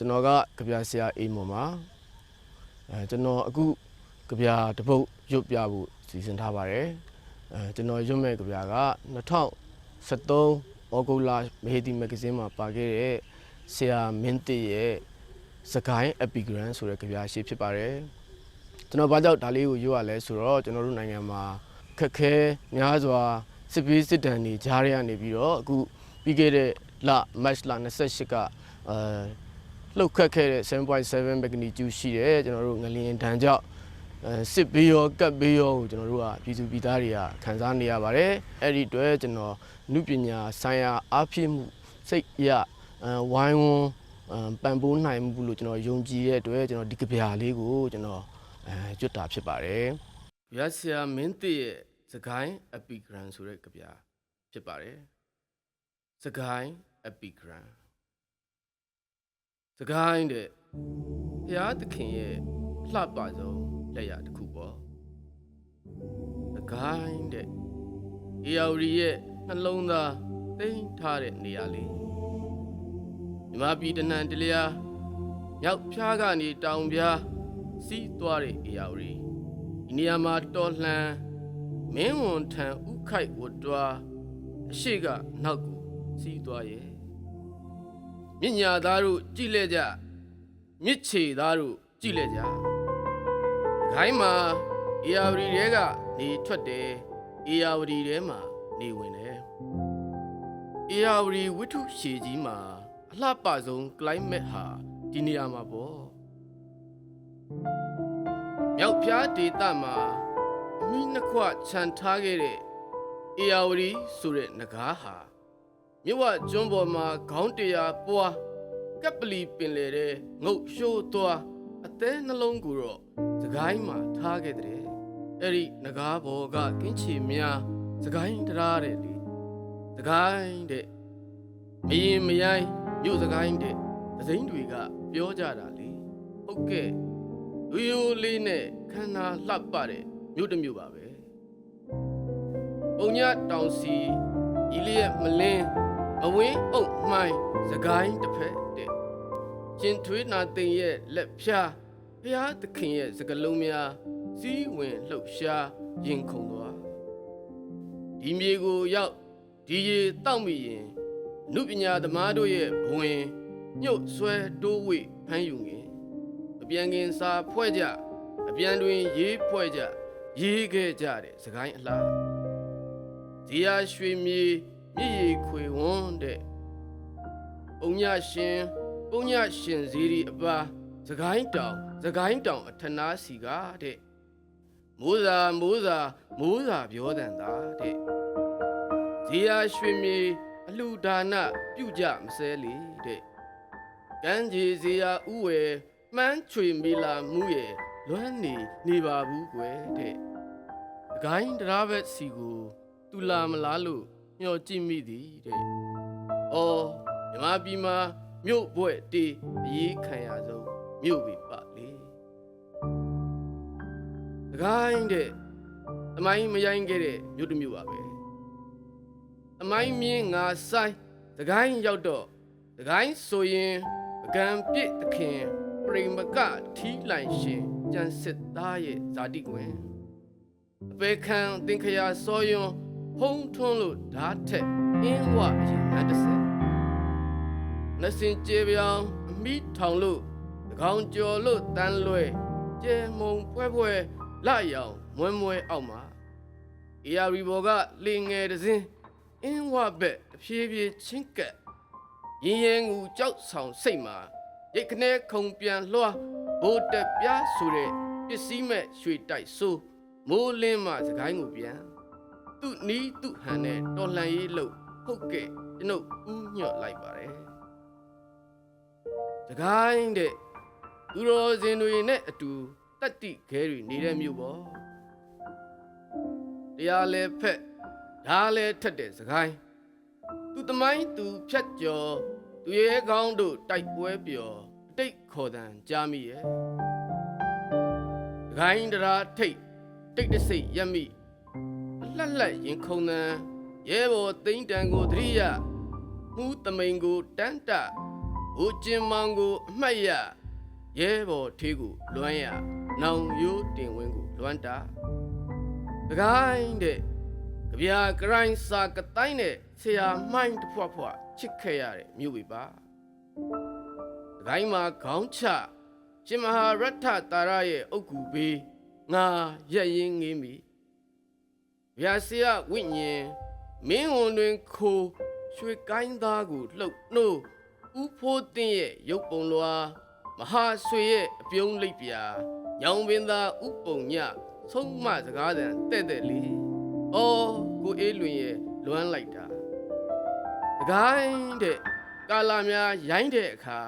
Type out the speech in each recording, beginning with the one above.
ကျွန်တော်ကကြပြဆရာအိမ်မော်မှာအဲကျွန်တော်အခုကြပြတစ်ပုတ်ရွတ်ပြဖို့စီစဉ်ထားပါတယ်အဲကျွန်တော်ရွတ်မဲ့ကြပြက2013ဩဂုတ်လမဟေဒီမဂ္ဂဇင်းမှာပါခဲ့တဲ့ဆရာမင်းတစ်ရဲ့စကိုင်း epigram ဆိုတဲ့ကြပြရှိဖြစ်ပါတယ်ကျွန်တော်ဘာကြောင့်ဒါလေးကိုရွတ်ရလဲဆိုတော့ကျွန်တော်တို့နိုင်ငံမှာခက်ခဲများစွာစစ်ပေးစစ်တမ်းတွေကြားရနေပြီးတော့အခုပြီးခဲ့တဲ့လမတ်လ28ကအဲ လှုပ်ခတ်ခဲ့တဲ့7.7 magnitude ရှိတယ်ကျွန်တော်တို့ငလျင်တန်းကြောင့်အဲစစ်ဘေးရောကပ်ဘေးရောကိုကျွန်တော်တို့ကပြည်သူပြည်သားတွေကခံစားနေရပါတယ်အဲ့ဒီအတွက်ကျွန်တော်နုပညာဆိုင်ရာအားဖြည့်မှုစိတ်ရအဲဝိုင်းဝန်းအဲပံ့ပိုးနိုင်မှုလို့ကျွန်တော်ယုံကြည်တဲ့အတွက်ကျွန်တော်ဒီကဗျာလေးကိုကျွန်တော်အဲကျွတ်တာဖြစ်ပါတယ်ရဆရာမင်းတရဲ့စကိုင်း epigram ဆိုတဲ့ကဗျာဖြစ်ပါတယ်စကိုင်း epigram စကိုင်းတဲ့ဘုရားသခင်ရဲ့လှပဆုံးလက်ရတစ်ခုပေါ့စကိုင်းတဲ့အေယော်ရီရဲ့နှလုံးသားတိမ့်ထားတဲ့နေရာလေးမြမပြည်တနန်တလျာမြောက်ဖျားကနေတောင်ပြားစီးသွားတဲ့အေယော်ရီဒီနေရာမှာတော်လှန်မင်းဝန်ထံဥခိုက်ဝတ်တွားအရှိကနောက်ကိုစီးသွားရဲ့ မြင့်ညာသားတို့ကြည်လဲကြမြစ်ချေသားတို့ကြည်လဲကြခိုင်းမှာအေယာဝတီတဲကနေထွက်တယ်အေယာဝတီတဲမှာနေဝင်တယ်အေယာဝတီဝိထုရှည်ကြီးမှာအလှပဆုံး climate ဟာဒီနေရာမှာပေါ့မြောက်ဖျားဒေသမှာအမိနှစ်ခွခြံထားခဲ့တဲ့အေယာဝတီဆိုတဲ့နဂါးဟာ မြဝကျွန်းပေါ်မှာခေါင်းတရာပွားကပ်ပလီပင်လေတဲ့ငုတ်ရှိုးသွားအသေးနှလုံးကိုတော့စကိုင်းမှာထားခဲ့တဲ့အဲ့ဒီနဂါးဘော်ကကင်းချီများစကိုင်းတရားတဲ့လေစကိုင်းတဲ့မရင်မရိုင်းမြို့စကိုင်းတဲ့သစိမ့်တွေကပြောကြတာလေဟုတ်ကဲ့လူယိုလေးနဲ့ခန္ဓာလှပတဲ့မြို့တစ်မြို့ပါပဲပုံညတောင်စီဤလျက်မလင်း အဝင်းအုပ်မှိုင်းစကိုင်းတစ်ဖက်တဲ့ရှင်ထွေးနာသိင်ရဲ့လက်ဖြားဖျားသခင်ရဲ့စကလုံးများစီးဝင်လှုပ်ရှားရင်ခုန်သွားဒီမြေကိုရောက်ဒီရေတောက်မိရင်အနုပညာသမားတို့ရဲ့ဘဝင်ညှုတ်ဆွဲတိုးဝိဖမ်းယူငင်အပြန်ကင်စာဖွဲ့ကြအပြန်တွင်ရေးဖွဲ့ကြရေးခဲ့ကြတဲ့စကိုင်းအလားဇီယာရွှေမြေ မြည်ရီခွေဝန်းတဲ့ပုံညရှင်ပုံညရှင်ဇီရီအပါစကိုင်းတောင်စကိုင်းတောင်အထနာစီကတဲ့မိုးစာမိုးစာမိုးစာပြောတန်တာတဲ့ဇီယာရွှေမြေအလှဒါနပြုကြမစဲလေတဲ့ကမ်းကြီးဇီယာဥဝယ်မှန်းချွေမီလာမှုရဲ့လွမ်းနေနေပါဘူးကွယ်တဲ့။ဂိုင်းတရားဘက်စီကို တူလာမလားလို့ မျှော်ကြည့်မိသည်တဲ့။အော်မြမပြည်မှာမြို့ဘွဲ့တေးအရေးခံရဆုံးမြို့ပြီပါလေ။ဂိုင်းတဲ့သမိုင်းမရိုင်းခဲ့တဲ့မြို့တစ်မြို့ပါပဲ။သမိုင်းမြင်းငါဆိုင်သဂိုင်းရောက်တော့သဂိုင်းဆိုရင်ပကံပြစ်သခင်ပရိမကထီးလိုင်ရှင်ကြံစစ်သားရဲ့ဇာတိကွင်အပေခံသင်္ခရာစောယွန်း ဖုံးထွန်းလို့ဓာတ်ထက်အင်းဝရင်နတ်တစ်ဆက်နစင်ကျေပြောင်အမိထောင်လို့တကောင်ကျော်လို့တန်းလွဲကျဲမုံဖွဲဖွဲလရောင်မွဲမွဲအောက်မှာအေယာရီဘော်ကလင်ငယ်တစ်စင်းအင်းဝဘက်တဖြည်းဖြည်းချင်းကပ်ရင်ရင်ငူကြောက်ဆောင်စိတ်မှာရိတ်ခနဲခုံပြန်လွှားဘိုးတက်ပြားဆိုတဲ့ပစ္စည်းမဲ့ရွှေတိုက်ဆိုးမိုးလင်းမှစကိုင်းကိုပြန် သူ့နီးသူ့ဟန်နဲ့တော်လှန်ရေးလို့ဟုတ်ကဲ့ကျွန်ုပ်ဥညွတ်လိုက်ပါတယ်စကိုင်းတဲ့သူတော်စင်တွေနဲ့အတူတတ္တိခဲတွေနေတဲ့မြို့ပေါ့တရားလဲဖက်ဓာလဲထက်တဲ့စကိုင်းသူသမိုင်းသူဖြတ်ကျော်သူရဲကောင်းတို့တိုက်ပွဲပျော်အတိတ်ခေါ်တန်ကြားမိရဲ့စကိုင်းတရားထိတ်တိတ်တဆိတ်ရက်မိအ လှက်လှက်ရင်ခုန်သံရဲဘော်သိမ့်တန်ကိုသတိရမှုသမိန်ကိုတန်းတဘဦးကျင်မောင်ကိုအမှတ်ရရဲဘော်ထေးကိုလွမ်းရနောင်ရိုးတင်ဝင်းကိုလွမ်းတာတကိုင်းတဲ့ကြပြာကရိုင်းစာကတိုင်းတဲ့ဆရာမှိုင်းတစ်ဖွားဖွားချစ်ခဲ့ရတဲ့မြို့ဝေပါတကိုင်းမှာခေါင်းချရှင်မဟာရထတာရရဲ့အုတ်ကူဘေးငါရက်ရင်ငေးမိ ဗျာဆရာဝိညာဉ်မင်းဝန်တွင်ခိုရွှေကိုင်းသားကိုလှုပ်နှိုးဥဖိုးတင်းရဲ့ရုပ်ပုံလွာမဟာဆွေရဲ့အပြုံးလိပ်ပြာညောင်ပင်သားဥပုံညဆုံးမစကားတန်တဲ့တဲ့လေးအော်ကိုအေးလွင်ရဲ့လွမ်းလိုက်တာတကိုင်းတဲ့ကာလာများရိုင်းတဲ့အခါ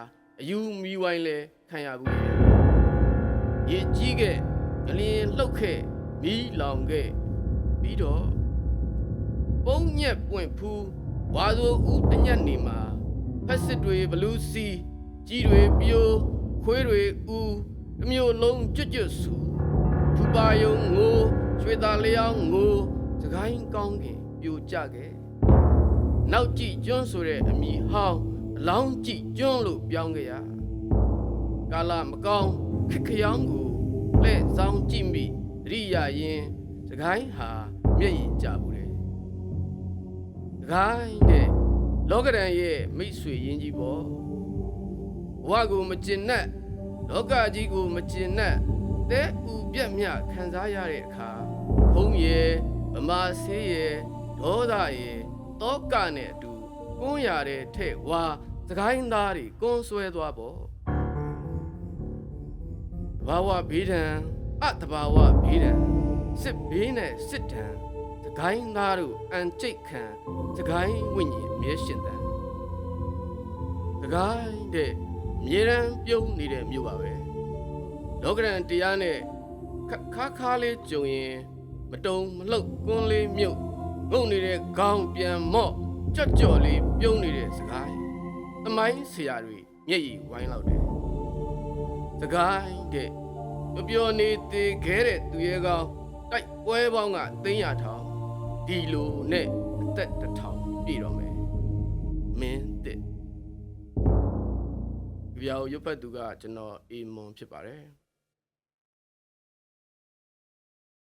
အယူမီဝိုင်းလဲခံရဘူးရဲ့ရေကြီးခဲ့ကလင်းလှုပ်ခဲ့မီးလောင်ခဲ့ ပြီးတော့ပုံညက်ပွင့်ဖူးဝါဆိုဦးတညက်နေမှာဖက်စစ်တွေဘလူးစီကြီးတွေပြိုးခွေးတွေဦးတစ်မျိုးလုံးကျွတ်ကျွတ်ဆူဖူပါယုံငိုရွှေသားလျောင်းငိုစကိုင်းကောင်းခင်ပြိုကျခဲ့နောက်ကြည့်ကျွန်းဆိုတဲ့အမိဟောင်းအလောင်းကြည့်ကျွန်းလို့ပြောင်းခဲ့ရကာလမကောင်းခက်ခရောင်းကိုလဲ့ဆောင်ကြည့်မိတရိယာရင် စကိုင်းဟာမျက်ရည်ကျဘူးလေစကိုင်းတဲ့လောကရန်ရဲ့မိတ်ဆွေရင်းကြီးပေါ့ဘဝကိုမကျင်နဲ့လောကကြီးကိုမကျင်နဲ့တဲ့ဥပြက်မြခံစားရတဲ့အခါဖုံးရဲ့ဗမာဆေးရဲ့ဒေါသရဲ့တောကနဲ့အတူကွန်းရတဲ့ထဲ့ဝါစကိုင်းသားတွေကွန်းဆွဲသွားပေါ့တဘာဝဘေးဒဏ်အတဘာဝဘေးဒဏ် စစ်ဘေးနဲ့စစ်ဒဏ်စကိုင်းသားတို့အန်ကျိတ်ခံစကိုင်းဝိညာဉ်အမြဲရှင်တန်စကိုင်းတဲ့မြေရန်ပြုံးနေတဲ့မြို့ပါပဲလောကရန်တရားနဲ့ခခါခါလေးကြုံရင်မတုံမလှုပ်ကွန်းလေးမြုပ်ငုံနေတဲ့ခေါင်းပြန်မော့ကြော့ကြော့လေးပြုံးနေတဲ့စကိုင်းသမိုင်းဆရာတွေမျက်ရည်ဝိုင်းလောက်တယ်စကိုင်းတဲ့ပျော်ပျော်နေသေးခဲတဲ့သူရဲ့ကောင်း တိုက်ပွဲပေါင်းကသိန်းရထောင်ဒီလိုနဲ့အသက်တစ်ထောင်ပြည့်တော့မယ်မင်းတဲ့ကြပြောင်ရွတ်ဖတ်သူကကျွန်တော်အေမွန်ဖြစ်ပါတယ်